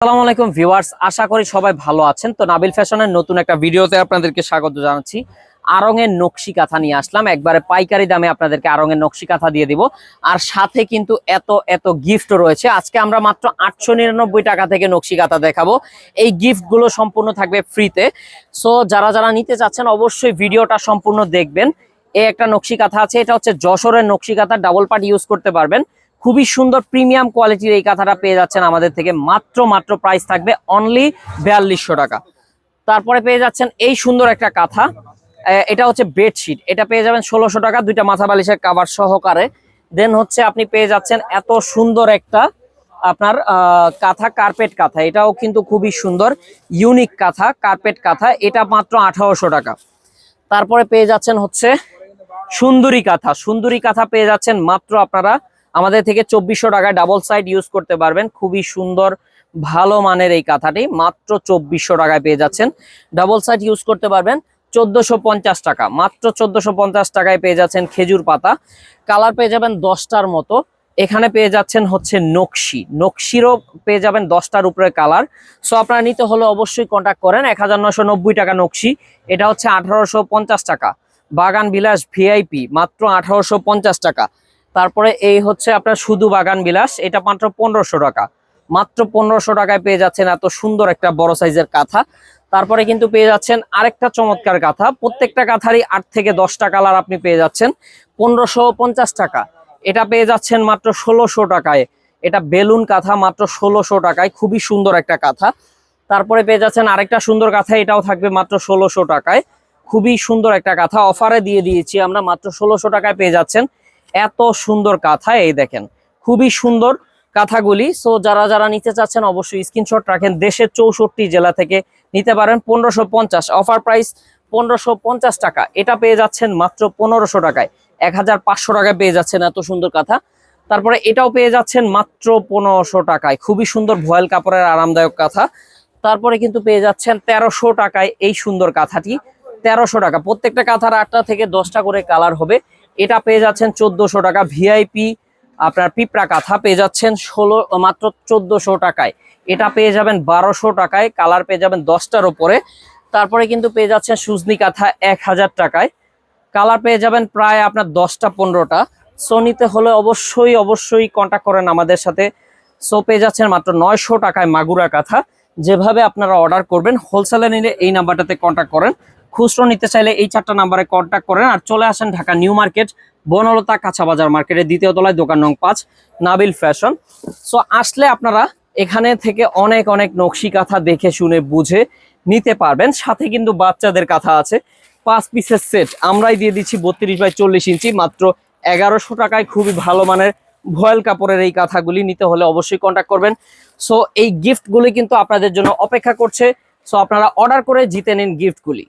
আসসালামু আলাইকুম ভিউয়ার্স, আশা করি সবাই ভালো আছেন। তো নাবিল ফ্যাশনের নতুন একটা ভিডিওতে আপনাদেরকে স্বাগত জানাচ্ছি। আরঙের নকশি কাঁথা নিয়ে আসলাম। একবারে পাইকারি দামে আপনাদেরকে আরঙের নকশি কাঁথা দিয়ে দিব। আর সাথে কিন্তু এত এত গিফট রয়েছে। আজকে আমরা মাত্র আটশো নিরানব্বই টাকা থেকে নকশি কাঁথা দেখাবো। এই গিফটগুলো সম্পূর্ণ থাকবে ফ্রিতে সো যারা যারা নিতে চাচ্ছেন, অবশ্যই ভিডিওটা সম্পূর্ণ দেখবেন। এই একটা নকশি কাঁথা আছে, এটা হচ্ছে যশোরের নকশি কাঁথা ডাবল পার্ট ইউজ করতে পারবেন। খুবই সুন্দর প্রিমিয়াম কোয়ালিটির এই কাঁথাটা পেয়ে যাচ্ছেন আমাদের থেকে মাত্র মাত্র প্রাইস থাকবে অনলি বিয়াল্লিশশো টাকা। তারপরে পেয়ে যাচ্ছেন এই সুন্দর একটা কাঁথা। এটা হচ্ছে বেডশিট এটা পেয়ে যাবেন ষোলোশো টাকা, দুইটা মাথা বালিশের কাভার সহকারে। দেন হচ্ছে আপনি পেয়ে যাচ্ছেন এত সুন্দর একটা আপনার কাঁথা কার্পেট কাঁথা। এটাও কিন্তু খুবই সুন্দর ইউনিক কাঁথা কার্পেট কাঁথা। এটা মাত্র আঠারোশো টাকা। তারপরে পেয়ে যাচ্ছেন হচ্ছে সুন্দরী কাঁথা। সুন্দরী কাঁথা পেয়ে যাচ্ছেন মাত্র আপনারা আমাদের থেকে চব্বিশশো টাকা ডাবল সাইড ইউজ করতে পারবেন। খুবই সুন্দর, ভালো মানের এই কাঁথাটি। মাত্র চব্বিশশো টাকায় পেয়ে যাচ্ছেন। ডাবল সাইড ইউজ করতে পারবেন চোদ্দশো পঞ্চাশ টাকা। মাত্র চোদ্দশো পঞ্চাশ টাকায় পেয়ে যাচ্ছেন খেজুর পাতা। কালার পেয়ে যাবেন দশটার মতো। এখানে পেয়ে যাচ্ছেন হচ্ছে নকশি। নকশিরও পেয়ে যাবেন দশটার উপরে কালার সো আপনারা নিতে হলে অবশ্যই কন্ট্যাক্ট করেন। এক টাকা নকশি। এটা হচ্ছে আঠারোশো পঞ্চাশ টাকা। বাগান বিলাস ভিআইপি। মাত্র আঠারোশো পঞ্চাশ টাকা। তারপরে এই হচ্ছে আপনার শুধু বাগান বিলাস, এটা মাত্র পনেরোশো টাকা। মাত্র পনেরোশো টাকায় পেয়ে যাচ্ছেন এত সুন্দর একটা বড় সাইজের কাঁথা। তারপরে কিন্তু পেয়ে যাচ্ছেন আরেকটা চমৎকার কাঁথা। প্রত্যেকটা কাঁথারই আট থেকে দশটা কালার আপনি পেয়ে যাচ্ছেন। পনেরোশো পঞ্চাশ টাকা। এটা পেয়ে যাচ্ছেন মাত্র ষোলোশো টাকায়। এটা বেলুন কাঁথা মাত্র ষোলোশো টাকায়। খুবই সুন্দর একটা কাঁথা। তারপরে পেয়ে যাচ্ছেন আরেকটা সুন্দর কাঁথা, এটাও থাকবে মাত্র ষোলোশো টাকায়। খুবই সুন্দর একটা কাঁথা। অফারে দিয়ে দিয়েছি আমরা, মাত্র ষোলোশো টাকায় পেয়ে যাচ্ছেন। এত সুন্দর কাঁথা, এই দেখেন। খুবই সুন্দর কাঁথাগুলি। সো যারা যারা নিতে চাচ্ছেন, অবশ্যই স্ক্রিনশট রাখেন। দেশের চৌষট্টি জেলা থেকে নিতে পারেন। পনেরোশো পঞ্চাশ। অফার প্রাইস পনেরোশো পঞ্চাশ টাকা। এটা পেয়ে যাচ্ছেন মাত্র পনেরোশো টাকায়। এক হাজার পাঁচশো টাকায় পেয়ে যাচ্ছেন এত সুন্দর কাঁথা। তারপরে এটাও পেয়ে যাচ্ছেন মাত্র পনেরোশো টাকায়। খুবই সুন্দর ভয়েল কাপড়ের আরামদায়ক কাঁথা। তারপরে কিন্তু পেয়ে যাচ্ছেন তেরোশো টাকায় এই সুন্দর কাঁথাটি। তেরোশো টাকা। প্রত্যেকটা কাঁথার আটটা থেকে দশটা করে কালার হবে। এটা পেয়ে যাচ্ছেন চোদ্দশো টাকা ভিআইপি আপনার পিঁপড়া কাঁথা পেয়ে যাচ্ছেন ষোলো, মাত্র চোদ্দশো টাকায়। এটা পেয়ে যাবেন বারোশো টাকায়, কালার পেয়ে যাবেন দশটার ওপরে তারপরে কিন্তু পেয়ে যাচ্ছেন সুজনি কাঁথা এক হাজার টাকায়। কালার পেয়ে যাবেন প্রায় আপনার দশটা, পনেরোটা। সো নিতে হলে অবশ্যই অবশ্যই কন্ট্যাক্ট করেন আমাদের সাথে। সো পেয়ে যাচ্ছেন মাত্র নয়শো টাকায় মাগুরা কাঁথা। যেভাবে আপনারা অর্ডার করবেন হোলসেলে নিলে এই নাম্বারটাতে কন্ট্যাক্ট করেন। খুচরো নিতে চাইলে এই চারটা নাম্বারে কন্ট্যাক্ট করেন আর চলে আসেন ঢাকা নিউ মার্কেট বনলতা কাঁচা বাজার মার্কেটের দ্বিতীয় তলায় দোকান নং পাঁচ, নাবিল ফ্যাশন। সো আসলে আপনারা এখানে থেকে অনেক অনেক নকশি কাঁথা দেখে শুনে বুঝে নিতে পারবেন। সাথে কিন্তু বাচ্চাদের কাঁথা আছে। পাঁচ পিসের সেট আমরাই দিয়ে দিচ্ছি বত্রিশ বাই চল্লিশ ইঞ্চি, মাত্র এগারোশো টাকায় খুবই ভালো মানের ভয়েল কাপড়ের এই কাঁথাগুলি নিতে হলে অবশ্যই কন্ট্যাক্ট করবেন। সো এই গিফটগুলি কিন্তু আপনাদের জন্য অপেক্ষা করছে। সো আপনারা অর্ডার করে জিতে নিন গিফটগুলি